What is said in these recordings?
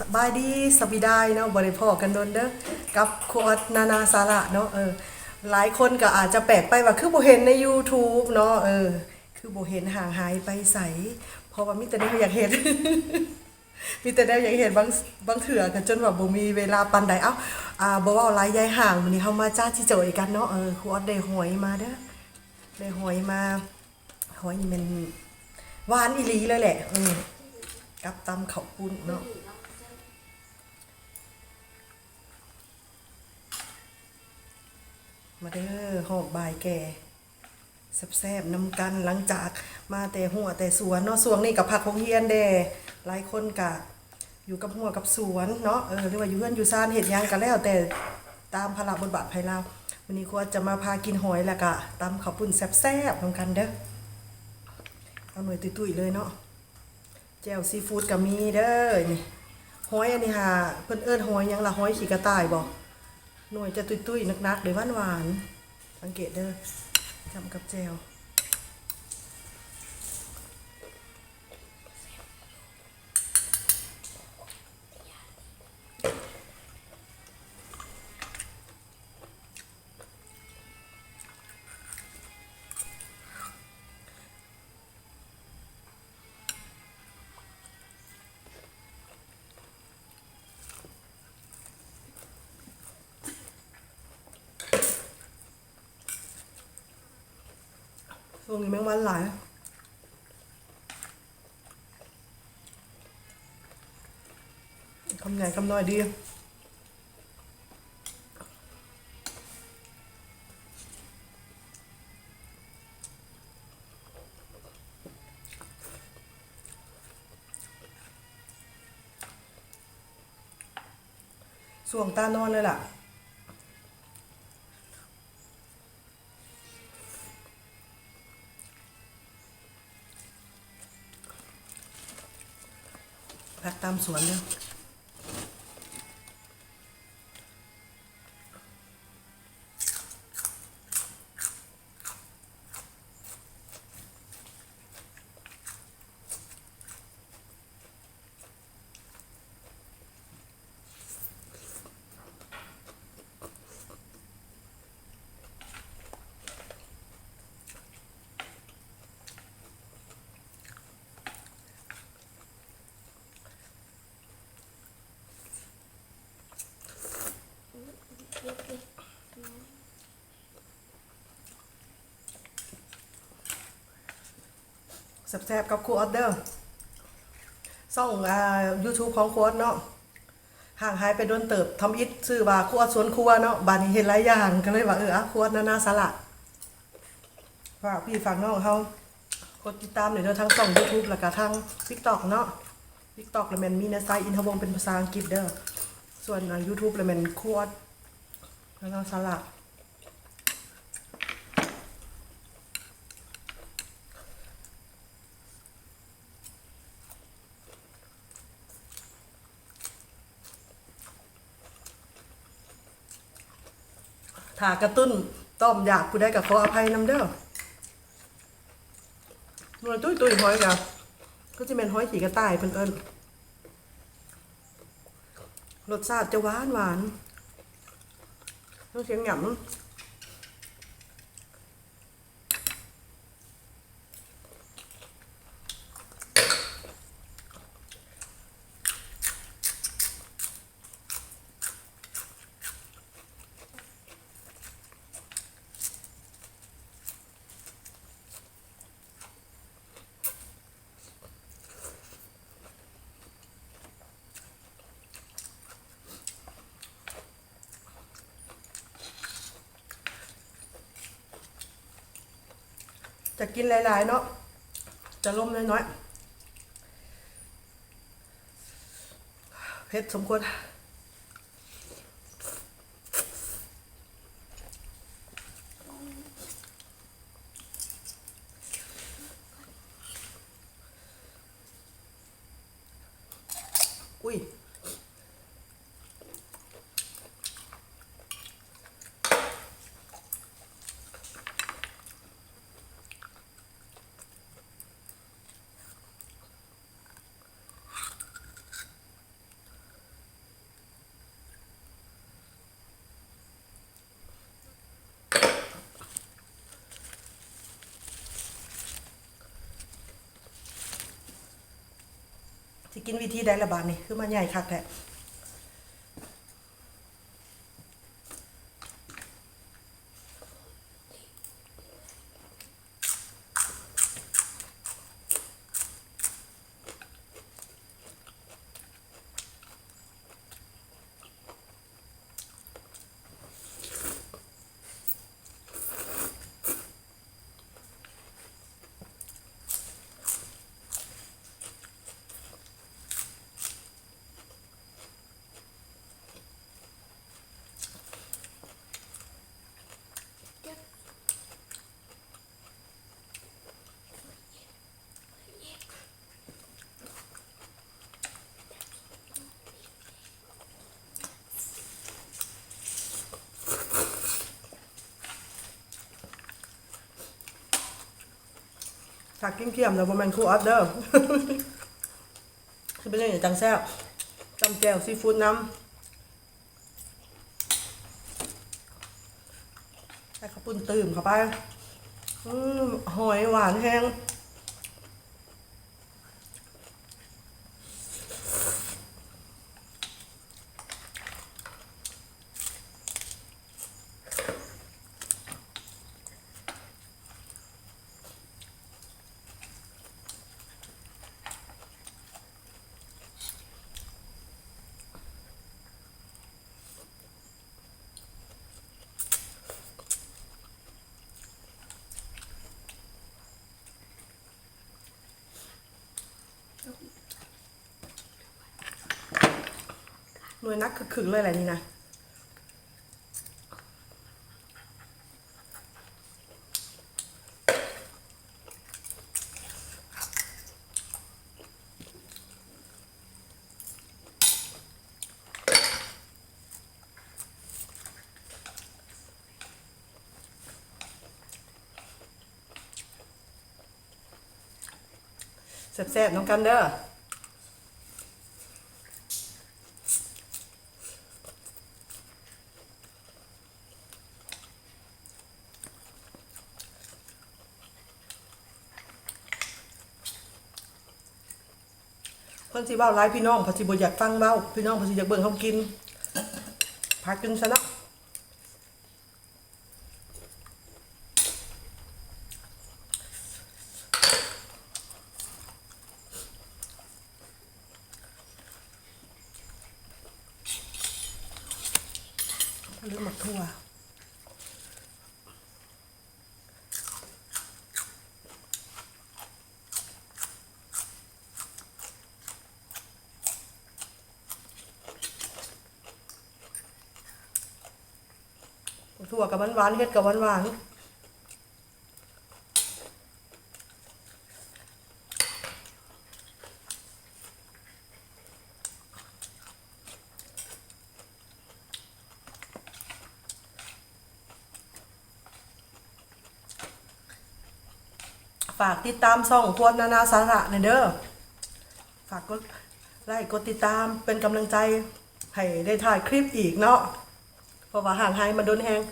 สบายดีสบายเนาะบริพอกันโดนเด้อกับโคอดนานาสาระเนาะเออหลายคนก็อาจจะแปลกไปว่าคือบ่เห็นใน YouTube เนาะเออคือบ่เห็นห่างหายไปใสเพราะว่ามีแต่ได้อยากเห็นมีแต่ได้อยากเห็นบางบางเถื่อกันจนว่าบ่มีเวลาปานใดเอ้าอ่าบ่เว้าหลายยายห่างมื้อนี้เฮามาจ้าที่โจยกันเนาะเออครูออดได้หอยมาเด้อได้หอยมาหอยมันหวานอีหลีเลยแหละอืมกับตำข้าวปุ้นเนาะ มาเด้อหอบบายแก่แซ่บๆน้ำกันหลังจากมาแต่หัวแต่สวนเนาะสวงนี่กับผักของเฮียนแดหลายคนกะอยู่กับหัวกับสวนเนาะเออหรือว่าอยู่เฮือนอยู่ซ่านเห็ดยังกันแล้วแต่ตามพละบทบาทไพเราวันนี้ครูจะมาพากินหอยแล้วก็ตำข้าวปุ้นแซ่บๆน้ำกันเด้อเอาหน่วยตุ้ยๆเลยเนาะแจ่วซีฟู้ดก็มีเด้อนี่หอยอันนี้ค่ะเพิ่นเอิ้นหอยยังละหอยขีกระต่ายบ่ หน่วยจะตุ้ยๆนักๆหรือหวานหวานๆสังเกตเด้อจำกับแจว วงนี้แมงวันหลายคำใหญ่คำน้อยดีส่วงตานอนเลยล่ะ ตามสวนเด้อ แซ่บๆกับครูออเดอร์ซ่องอ่า YouTube ของครูออดเนาะห่างหายไปโดนเติบทำอิฐชื่อว่าครูออดสวนครัวเนาะบานนี้เห็นหลายอย่างก็เลยว่าเอออะครูออดนานาสาระฝากพี่ฝากน้องเขากดติดตามหน่อยเด้อทั้งช่อง YouTube แล้วก็ทั้ง TikTok เนาะ TikTok แล้วแมันมีในไซอินทวงเป็นภาษาอังกฤษเด้อส่วนอ่า YouTube แล้วแมันครูออดนานาสา ระถ้ากระตุ้นต้มอยากผู้ใดก็ขออภัยนำเด้อหน่วยตุ้ยตุ้ยหอยกับก็จะเป็นหอยขี่กระต่ายเพิ่นเอิญรสชาติจะหวานหวานต้องเสียงหยำ จะกินหลายๆเนาะจะล้มน้อยๆเผ็ดสมควรอุ้ย สิกินวิธีใดละบาดนี่คือมันใหญ่คักแท้ ถ้ากินเกี่ยมแล้วบ่แม่นคู่ออเดอร์คือเป็นเรื่องอย่างจังแซ่บจำแจ่วซีฟู้ดน้ำใส่ข้าวปุ้นตื่มเข้าไปหอยหวานแห้ง หน่วยนักคือขึงเลยแหละนี่นะแซ่บๆน้องกันเด้อ สิเว้าหลายพี่น้องเพอสิบ่อยากฟังเว้าพี่น้องเพอสิอยากเบิ่งเขากินพากินซะเนาะ ถั่วกับหวานๆเฮ็ดกับหวานๆฝากติดตามช่องทวนนานาสาระหน่อยเด้อ ฝากกดไลค์กดติดตามเป็นกำลังใจ ให้ได้ถ่ายคลิปอีกเนาะ เพราะว่าห่างหายมาโดนแฮง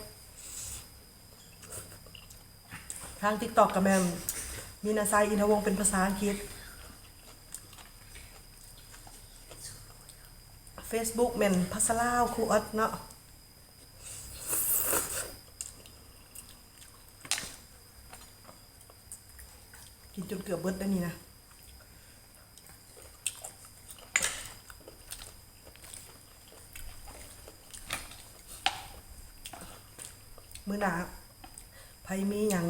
ทางติ๊กตอกกับแมมมีนาไซอินทวงเป็นภาษาอังกฤษ Facebook แมนภาษาลาวครูออดเนาะกินจนเกือบเบิดได้นี่นะมื้อหนาไผมีหยัง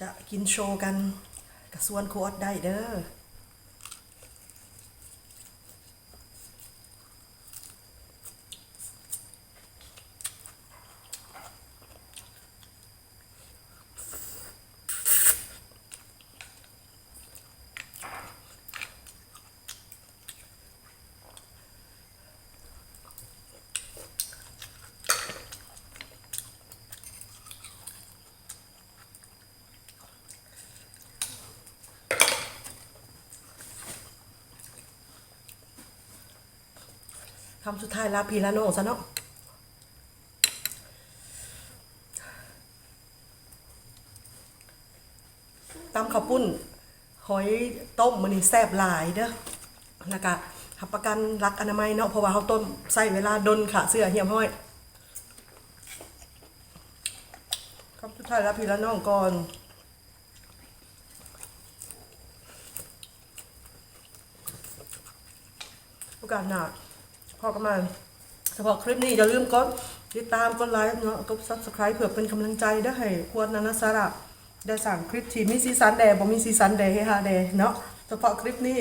จะกินโชว์กันกระส่วนโคอดได้เด้อ คำสุดท้ายลาพีลาโนซะเนาะตำข้าวปุ้น หอยต้มมันนี่แซ่บหลายเด้อแล้วก็รับประกันรักอนามัยเนาะเพราะว่าเขาต้มใส่เวลาดนค่ะเสื้อเหี่ยมห้อยครับสุดท้ายล้วพี่ละน้องก่อนโอกาสหน้า พอกันมาเฉพาะคลิปนี้อย่าลืมกดติดตามกดไลค์เนาะกด subscribe เผื่อเป็นกำลังใจได้ให้ควรนันสาระได้สั่งคลิปที่มีซีซันแดบ่มีซีซันแดให้ฮาแดเนาะเฉพาะคลิปนี้